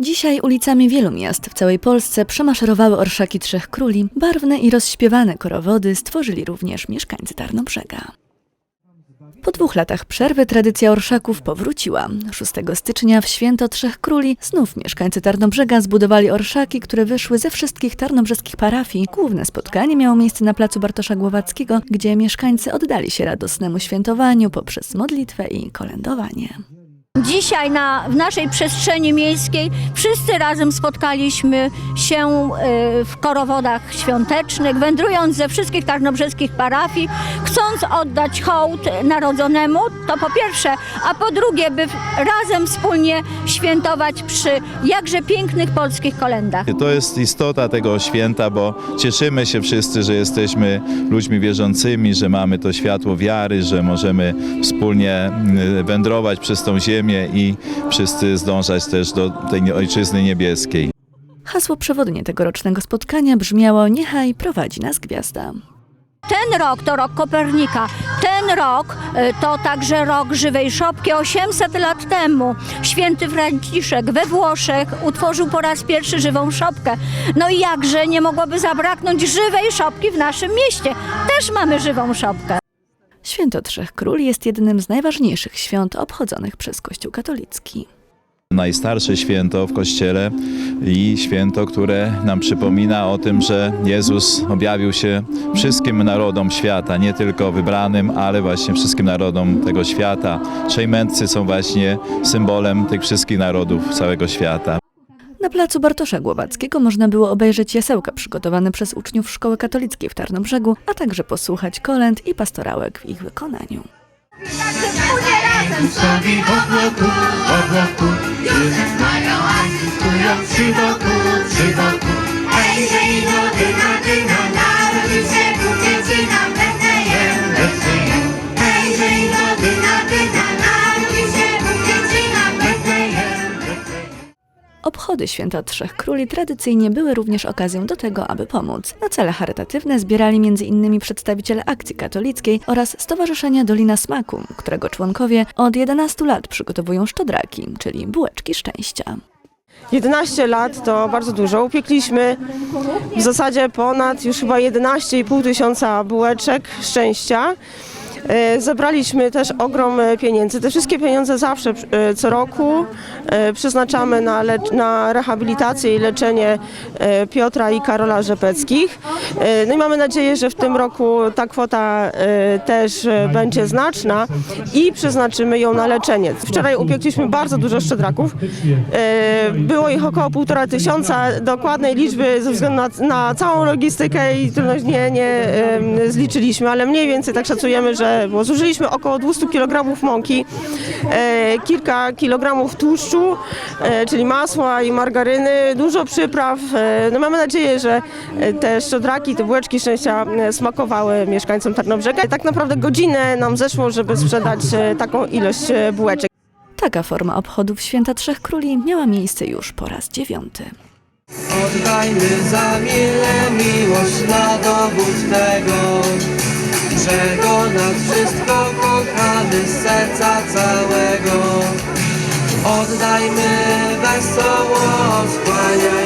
Dzisiaj ulicami wielu miast w całej Polsce przemaszerowały orszaki Trzech Króli. Barwne i rozśpiewane korowody stworzyli również mieszkańcy Tarnobrzega. Po dwóch latach przerwy tradycja orszaków powróciła. 6 stycznia w święto Trzech Króli znów mieszkańcy Tarnobrzega zbudowali orszaki, które wyszły ze wszystkich tarnobrzeskich parafii. Główne spotkanie miało miejsce na placu Bartosza Głowackiego, gdzie mieszkańcy oddali się radosnemu świętowaniu poprzez modlitwę i kolędowanie. Dzisiaj na, w naszej przestrzeni miejskiej wszyscy razem spotkaliśmy się e, w korowodach świątecznych, wędrując ze wszystkich tarnobrzeskich parafii, chcąc oddać hołd narodzonemu, to po pierwsze, a po drugie, by razem wspólnie świętować przy jakże pięknych polskich kolendach. To jest istota tego święta, bo cieszymy się wszyscy, że jesteśmy ludźmi wierzącymi, że mamy to światło wiary, że możemy wspólnie mm, wędrować przez tą ziemię i wszyscy zdążać też do tej ojczyzny niebieskiej. Hasło przewodnie tegorocznego spotkania brzmiało Niechaj prowadzi nas gwiazda. Ten rok to rok Kopernika. Ten rok e, to także rok żywej szopki. 800 lat temu święty Franciszek we Włoszech utworzył po raz pierwszy żywą szopkę. No i jakże nie mogłoby zabraknąć żywej szopki w naszym mieście. Też mamy żywą szopkę. Święto Trzech Króli jest jednym z najważniejszych świąt obchodzonych przez Kościół katolicki. Najstarsze święto w Kościele i święto, które nam przypomina o tym, że Jezus objawił się wszystkim narodom świata, nie tylko wybranym, ale właśnie wszystkim narodom tego świata. Trzej mędrcy są właśnie symbolem tych wszystkich narodów całego świata. Na placu Bartosza Głowackiego można było obejrzeć jasełka przygotowane przez uczniów Szkoły Katolickiej w Tarnobrzegu, a także posłuchać kolęd i pastorałek w ich wykonaniu. Przy boku. Obchody Święta Trzech Króli tradycyjnie były również okazją do tego, aby pomóc. Na cele charytatywne zbierali m.in. przedstawiciele Akcji Katolickiej oraz Stowarzyszenia Dolina Smaku, którego członkowie od 11 lat przygotowują szczodraki, czyli bułeczki szczęścia. 11 lat to bardzo dużo. Upiekliśmy w zasadzie ponad już chyba 11,5 tysiąca bułeczek szczęścia. E, Zebraliśmy też ogrom e, pieniędzy. Te wszystkie pieniądze zawsze e, co roku przeznaczamy na, na rehabilitację i leczenie Piotra i Karola Rzepeckich. E, No i mamy nadzieję, że w tym roku ta kwota e, też e, będzie znaczna i przeznaczymy ją na leczenie. Wczoraj upiekliśmy bardzo dużo szczedraków. Było ich około półtora tysiąca. Dokładnej liczby ze względu na, na całą logistykę i trudność nie, nie zliczyliśmy, ale mniej więcej tak szacujemy, że bo zużyliśmy około 200 kg mąki, kilka kilogramów tłuszczu, czyli masła i margaryny, dużo przypraw. No mamy nadzieję, że e, te szczodraki, te bułeczki szczęścia e, smakowały mieszkańcom Tarnobrzega. I tak naprawdę godzinę nam zeszło, żeby sprzedać e, taką ilość e, bułeczek. Taka forma obchodów Święta Trzech Króli miała miejsce już po raz dziewiąty. Oddajmy za mile miłość na dowód tego, że go nad wszystko kochamy z serca całego. Oddajmy wesoło, skłaniajmy